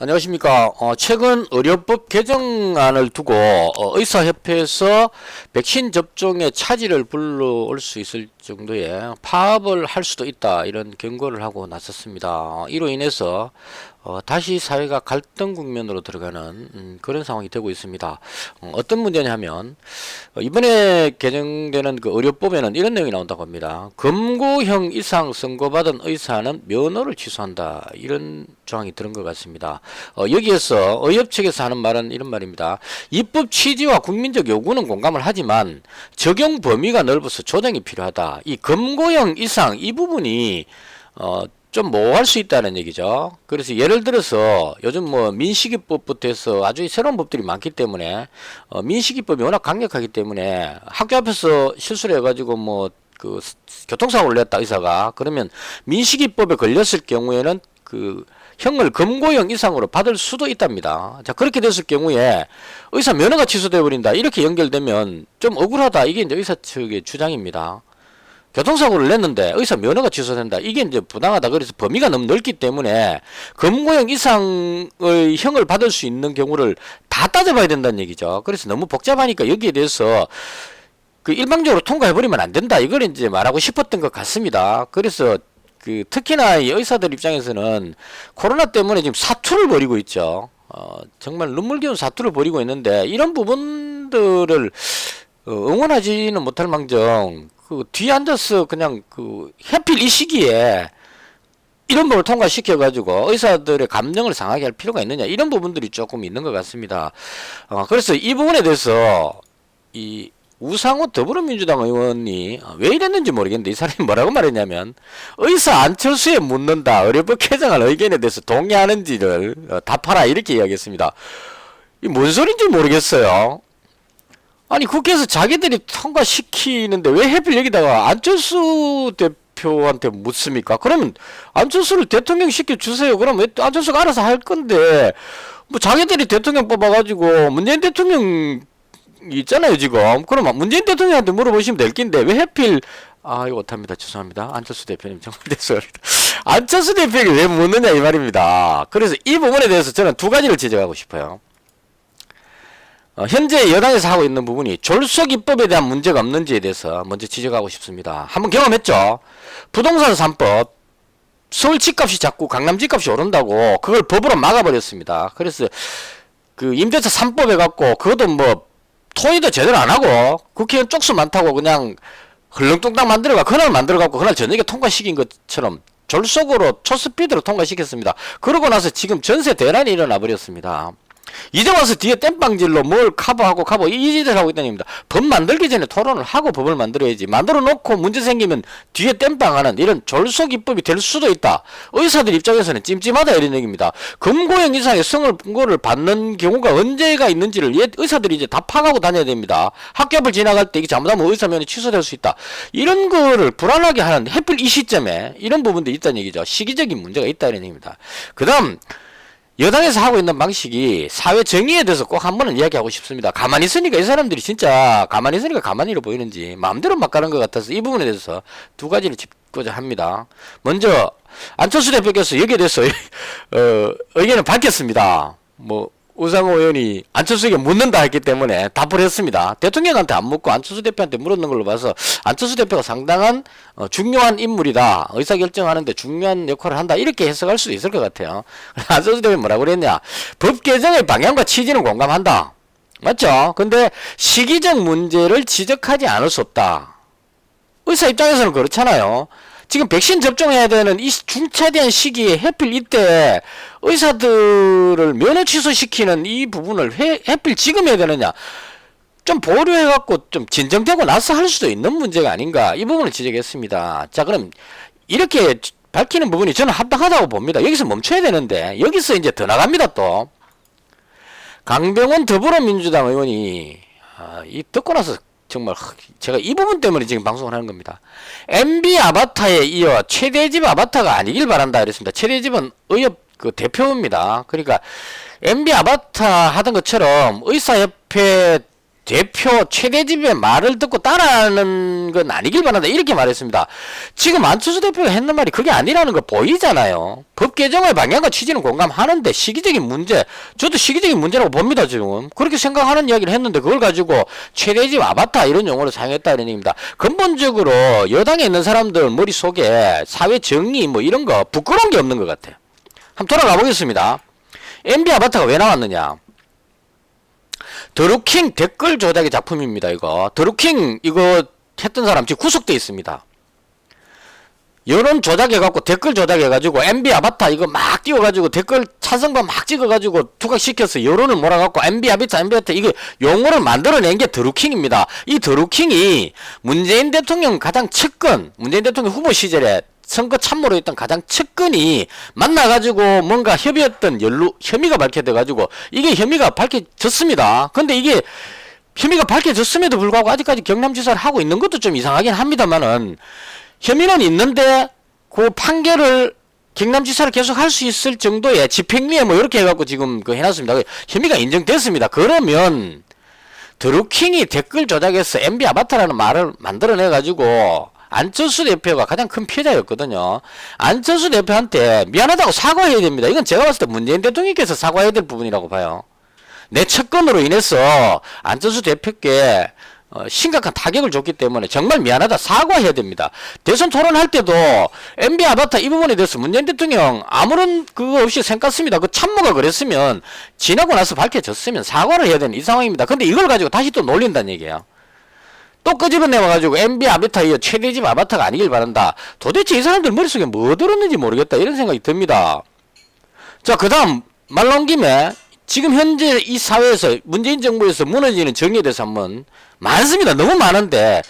안녕하십니까. 어, 최근 의료법 개정안을 두고 어, 의사협회에서 백신 접종의 차질을 불러올 수 있을 정도의 파업을 할 수도 있다 이런 경고를 하고 나섰습니다. 이로 인해서 어, 다시 사회가 갈등 국면으로 들어가는 음, 그런 상황이 되고 있습니다. 어, 어떤 문제냐면 어, 이번에 개정되는 그 의료법에는 이런 내용이 나온다고 합니다. 금고형 이상 선고받은 의사는 면허를 취소한다 이런 조항이 들은 것 같습니다. 어, 여기에서 의협 측에서 하는 말은 이런 말입니다. 입법 취지와 국민적 요구는 공감을 하지만 적용 범위가 넓어서 조정이 필요하다. 이 금고형 이상 이 부분이 어, 좀 모호할 수 있다는 얘기죠. 그래서 예를 들어서 요즘 뭐 민식이법부터 해서 아주 새로운 법들이 많기 때문에 어, 민식이법이 워낙 강력하기 때문에 학교 앞에서 실수를 해가지고 뭐 그 교통사고를 냈다 의사가 그러면 민식이법에 걸렸을 경우에는 그 형을 금고형 이상으로 받을 수도 있답니다. 자 그렇게 됐을 경우에 의사 면허가 취소돼 버린다 이렇게 연결되면 좀 억울하다 이게 이제 의사 측의 주장입니다. 교통사고를 냈는데 의사 면허가 취소된다. 이게 이제 부당하다. 그래서 범위가 너무 넓기 때문에 금고형 이상의 형을 받을 수 있는 경우를 다 따져봐야 된다는 얘기죠. 그래서 너무 복잡하니까 여기에 대해서 그 일방적으로 통과해버리면 안 된다. 이걸 이제 말하고 싶었던 것 같습니다. 그래서 그 특히나 이 의사들 입장에서는 코로나 때문에 지금 사투를 벌이고 있죠. 어, 정말 눈물겨운 사투를 벌이고 있는데 이런 부분들을 어, 응원하지는 못할 망정 그 뒤에 앉아서 그냥 그 해필 이 시기에 이런 법을 통과시켜 가지고 의사들의 감정을 상하게 할 필요가 있느냐 이런 부분들이 조금 있는 것 같습니다. 어, 그래서 이 부분에 대해서 이 우상호 더불어민주당 의원이 왜 이랬는지 모르겠는데 이 사람이 뭐라고 말했냐면 의사 안철수에 묻는다 의료법 개정안 의견에 대해서 동의하는지를 어, 답하라 이렇게 이야기했습니다. 이 뭔 소린지 모르겠어요. 아니 국회에서 자기들이 통과시키는데 왜 하필 여기다가 안철수 대표한테 묻습니까? 그러면 안철수를 대통령 시켜 주세요. 그럼 왜 안철수가 알아서 할 건데? 뭐 자기들이 대통령 뽑아가지고 문재인 대통령 있잖아요 지금. 그럼 문재인 대통령한테 물어보시면 될 낀데 왜 하필? 아 이거 못합니다. 죄송합니다. 안철수 대표님 정말 죄송합니다. 안철수 대표에게 왜 묻느냐 이 말입니다. 그래서 이 부분에 대해서 저는 두 가지를 지적하고 싶어요 어, 현재 여당에서 하고 있는 부분이 졸속 입법에 대한 문제가 없는지에 대해서 먼저 지적하고 싶습니다. 한번 경험했죠. 부동산 3법 서울 집값이 자꾸 강남 집값이 오른다고 그걸 법으로 막아버렸습니다. 그래서 그 임대차 3법 해갖고 그것도 뭐 토의도 제대로 안 하고 국회의원 쪽수 많다고 그냥 흘렁뚱땅 만들어가 그날 만들어갖고 그날 저녁에 통과시킨 것처럼 졸속으로 초스피드로 통과시켰습니다. 그러고 나서 지금 전세 대란이 일어나 버렸습니다. 이제 와서 뒤에 땜빵질로 뭘 커버하고 커버 이 짓을 하고 있다는 얘기입니다. 법 만들기 전에 토론을 하고 법을 만들어야지. 만들어 놓고 문제 생기면 뒤에 땜빵하는 이런 입법이 될 수도 있다. 의사들 입장에서는 찜찜하다 이런 얘기입니다. 금고형 이상의 성을 받는 경우가 언제가 있는지를 예, 의사들이 이제 다 파악하고 다녀야 됩니다. 학교를 지나갈 때 이게 잘못하면 의사면이 취소될 수 있다. 이런 거를 불안하게 하는 해필 이 시점에 이런 부분도 있다는 얘기죠. 시기적인 문제가 있다는 얘기입니다. 그 다음 여당에서 하고 있는 방식이 사회 정의에 대해서 꼭 한 번은 이야기하고 싶습니다. 가만히 있으니까 이 사람들이 진짜 가만히 있으니까 가만히로 보이는지 마음대로 막 가는 것 같아서 이 부분에 대해서 두 가지를 짚고자 합니다. 먼저 안철수 대표께서 여기에 대해서 어, 의견을 밝혔습니다. 뭐 우상호 의원이 안철수에게 묻는다 했기 때문에 답을 했습니다. 대통령한테 안 묻고 안철수 대표한테 물었는 걸로 봐서 안철수 대표가 상당한 어, 중요한 인물이다. 의사결정하는데 중요한 역할을 한다. 이렇게 해석할 수도 있을 것 같아요. 안철수 대표가 뭐라고 그랬냐. 법 개정의 방향과 취지는 공감한다. 맞죠? 근데 시기적 문제를 지적하지 않을 수 없다. 의사 입장에서는 그렇잖아요. 지금 백신 접종해야 되는 이 중차대한 시기에 해필 이때 의사들을 면허 취소시키는 이 부분을 해, 해필 지금 해야 되느냐. 좀 보류해갖고 좀 진정되고 나서 할 수도 있는 문제가 아닌가. 이 부분을 지적했습니다. 자, 그럼 이렇게 밝히는 부분이 저는 합당하다고 봅니다. 여기서 멈춰야 되는데, 여기서 이제 더 나갑니다, 또. 강병원 더불어민주당 의원이, 아, 이 듣고 나서 정말 제가 이 부분 때문에 지금 방송을 하는 겁니다. MB 아바타에 이어 최대집 아바타가 아니길 바란다 그랬습니다. 최대집은 의협 그 대표입니다. 그러니까 MB 아바타 하던 것처럼 의사협회 대표 최대집의 말을 듣고 따라하는 건 아니길 바란다 이렇게 말했습니다. 지금 안철수 대표가 했는 말이 그게 아니라는 거 보이잖아요. 법 개정의 방향과 취지는 공감하는데 시기적인 문제, 저도 시기적인 문제라고 봅니다 지금. 그렇게 생각하는 이야기를 했는데 그걸 가지고 최대집 아바타 이런 용어를 사용했다 이런 얘기입니다. 근본적으로 여당에 있는 사람들 머릿속에 사회 정의 뭐 이런 거 부끄러운 게 없는 것 같아요. 한번 돌아가 보겠습니다. MB 아바타가 왜 나왔느냐? 드루킹 댓글 조작의 작품입니다. 이거 드루킹 이거 했던 사람 지금 구속돼 있습니다. 여론 조작해갖고 댓글 조작해가지고 MB 아바타 이거 막 띄워가지고 댓글 찬성반 막 찍어가지고 투각시켜서 여론을 몰아갖고 MB 아바타 MB 아바타 이거 용어를 만들어낸 게 드루킹입니다. 이 드루킹이 문재인 대통령 가장 측근 문재인 대통령 후보 시절에 선거 참모로 했던 가장 측근이 만나가지고 뭔가 협의했던 연루 혐의가 밝혀져가지고 이게 혐의가 밝혀졌습니다. 근데 이게 혐의가 밝혀졌음에도 불구하고 아직까지 경남지사를 하고 있는 것도 좀 이상하긴 합니다만은 혐의는 있는데 그 판결을 경남지사를 계속 할 수 있을 정도의 집행유예 뭐 이렇게 해갖고 지금 그 해놨습니다. 그 혐의가 인정됐습니다. 그러면 드루킹이 댓글 조작해서 MB 아바타라는 말을 만들어내가지고 안철수 대표가 가장 큰 피해자였거든요. 안철수 대표한테 미안하다고 사과해야 됩니다. 이건 제가 봤을 때 문재인 대통령께서 사과해야 될 부분이라고 봐요. 내 측근으로 인해서 안철수 대표께 어, 심각한 타격을 줬기 때문에 정말 미안하다 사과해야 됩니다. 대선 토론할 때도 MB 아바타 이 부분에 대해서 문재인 대통령 아무런 그거 없이 생각습니다. 그 참모가 그랬으면 지나고 나서 밝혀졌으면 사과를 해야 되는 이 상황입니다. 근데 이걸 가지고 다시 또 놀린다는 얘기예요. 또 끄집어내와가지고 MB 아바타 이 최대집 아바타가 아니길 바란다. 도대체 이 사람들 머릿속에 뭐 들었는지 모르겠다 이런 생각이 듭니다. 자, 그 다음 말 나온 김에 지금 현재 이 사회에서 문재인 정부에서 무너지는 정의에 대해서 한번 많습니다. 너무 많은데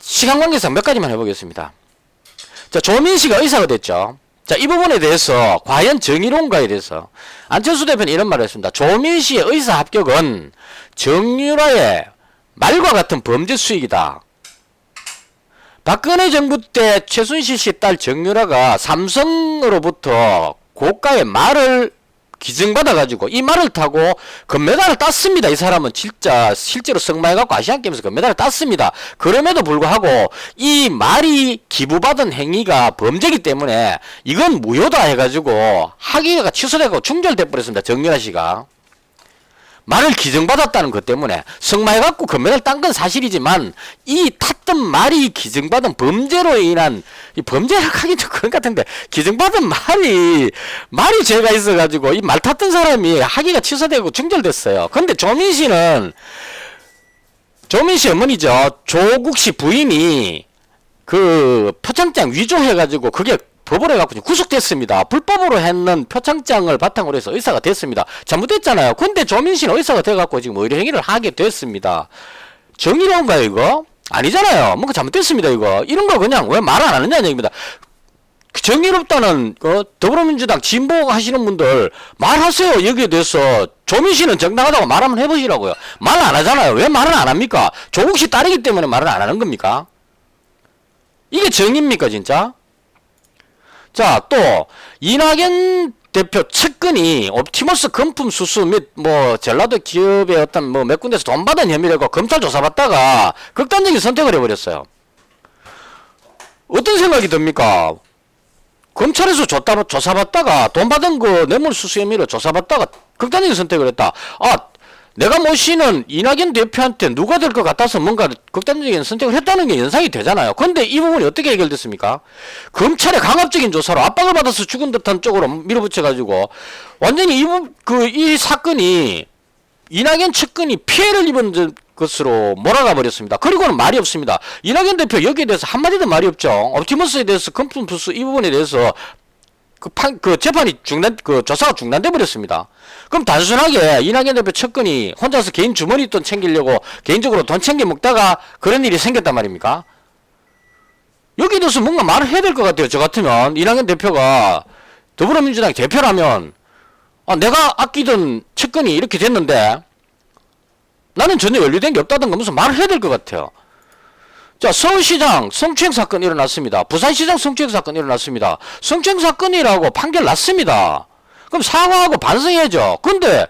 시간 관계상 몇 가지만 해보겠습니다. 자, 조민 씨가 의사가 됐죠. 자, 이 부분에 대해서 과연 정의로운가에 대해서 안철수 대표는 이런 말을 했습니다. 조민 씨의 의사 합격은 정유라의 말과 같은 범죄 수익이다. 박근혜 정부 때 최순실 씨 딸 정유라가 삼성으로부터 고가의 말을 기증받아가지고 이 말을 타고 금메달을 땄습니다. 이 사람은 진짜 실제로 승마해갖고 아시안게임에서 금메달을 땄습니다. 그럼에도 불구하고 이 말이 기부받은 행위가 범죄이기 때문에 이건 무효다 해가지고 학위가 취소되고 중절돼 버렸습니다. 정유라 씨가. 말을 기증받았다는 것 때문에 승마해갖고 금메달 딴 건 사실이지만 이 탔던 말이 기증받은 범죄로 인한 이 범죄라 하긴 좀 그런 것 같은데 기증받은 말이 말이 죄가 있어가지고 이 말 탔던 사람이 학위가 취소되고 중절됐어요. 근데 조민 씨는 조민 씨 어머니죠 조국 씨 부인이 그 표창장 위조해가지고 그게 법을 해갖고 구속됐습니다. 불법으로 했는 표창장을 바탕으로 해서 의사가 됐습니다. 잘못됐잖아요. 근데 조민 씨는 의사가 돼갖고 지금 의료 행위를 하게 됐습니다. 정의로운가요 이거? 아니잖아요. 뭔가 잘못됐습니다 이거. 이런 거 그냥 왜 말 안 하느냐는 얘기입니다. 정의롭다는 어, 더불어민주당 진보 하시는 분들 말하세요 여기에 대해서 조민 씨는 정당하다고 말 한번 해보시라고요. 말 안 하잖아요. 왜 말을 안 합니까? 조국 씨 딸이기 때문에 말을 안 하는 겁니까? 이게 정의입니까 진짜? 자, 또 이낙연 대표 측근이 옵티머스 금품 수수 및뭐 전라도 기업의 어떤 뭐 몇 군데서 돈 받은 혐의라고 검찰 조사받다가 극단적인 선택을 해버렸어요. 어떤 생각이 듭니까? 검찰에서 줬다, 조사받다가 돈 받은 그 뇌물 수수 혐의를 조사받다가 극단적인 선택을 했다. 아, 내가 모시는 이낙연 대표한테 누가 될 것 같아서 뭔가 극단적인 선택을 했다는 게 연상이 되잖아요. 근데 이 부분이 어떻게 해결됐습니까? 검찰의 강압적인 조사로 압박을 받아서 죽은 듯한 쪽으로 밀어붙여가지고 완전히 이, 부- 그, 이 사건이 이낙연 측근이 피해를 입은 것으로 몰아가 버렸습니다. 그리고는 말이 없습니다. 이낙연 대표 여기에 대해서 한마디도 말이 없죠. 옵티머스에 대해서 부수 이 부분에 대해서 그 판, 그 재판이 중단, 그 조사가 중단돼 버렸습니다. 그럼 단순하게 이낙연 대표 측근이 혼자서 개인 주머니 돈 챙기려고 개인적으로 돈 챙겨 먹다가 그런 일이 생겼단 말입니까? 여기에 대해서 뭔가 말을 해야 될 것 같아요. 저 같으면 이낙연 대표가 더불어민주당 대표라면 아, 내가 아끼던 측근이 이렇게 됐는데 나는 전혀 연루된 게 없다던 거 무슨 말을 해야 될 것 같아요. 자, 서울시장 성추행 사건 일어났습니다. 부산시장 성추행 사건 일어났습니다. 성추행 사건이라고 판결 났습니다. 그럼 사과하고 반성해야죠. 근데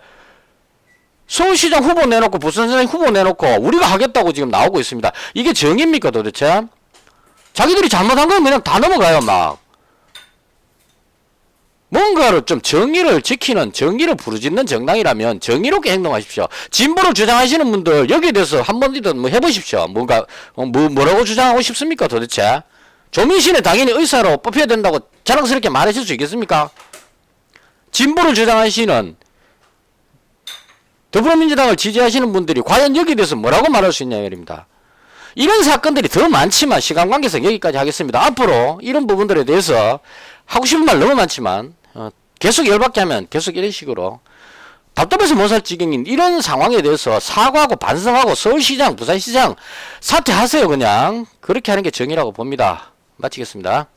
서울시장 후보 내놓고 부산시장 후보 내놓고 우리가 하겠다고 지금 나오고 있습니다. 이게 정입니까 도대체? 자기들이 잘못한 건 그냥 다 넘어가요 막. 뭔가를 좀 정의를 지키는 정의를 부르짖는 정당이라면 정의롭게 행동하십시오. 진보를 주장하시는 분들 여기에 대해서 한 번이든 뭐 해보십시오. 뭔가 어, 뭐 뭐라고 주장하고 싶습니까 도대체? 조민신은 당연히 의사로 뽑혀야 된다고 자랑스럽게 말하실 수 있겠습니까? 진보를 주장하시는 더불어민주당을 지지하시는 분들이 과연 여기에 대해서 뭐라고 말할 수 있냐 말입니다. 이런 사건들이 더 많지만 시간 관계상 여기까지 하겠습니다. 앞으로 이런 부분들에 대해서 하고 싶은 말 너무 많지만 어, 계속 열받게 하면 계속 이런 식으로 답답해서 못 살 지경인 이런 상황에 대해서 사과하고 반성하고 서울시장, 부산시장 사퇴하세요 그냥 그렇게 하는 게 정의라고 봅니다. 마치겠습니다.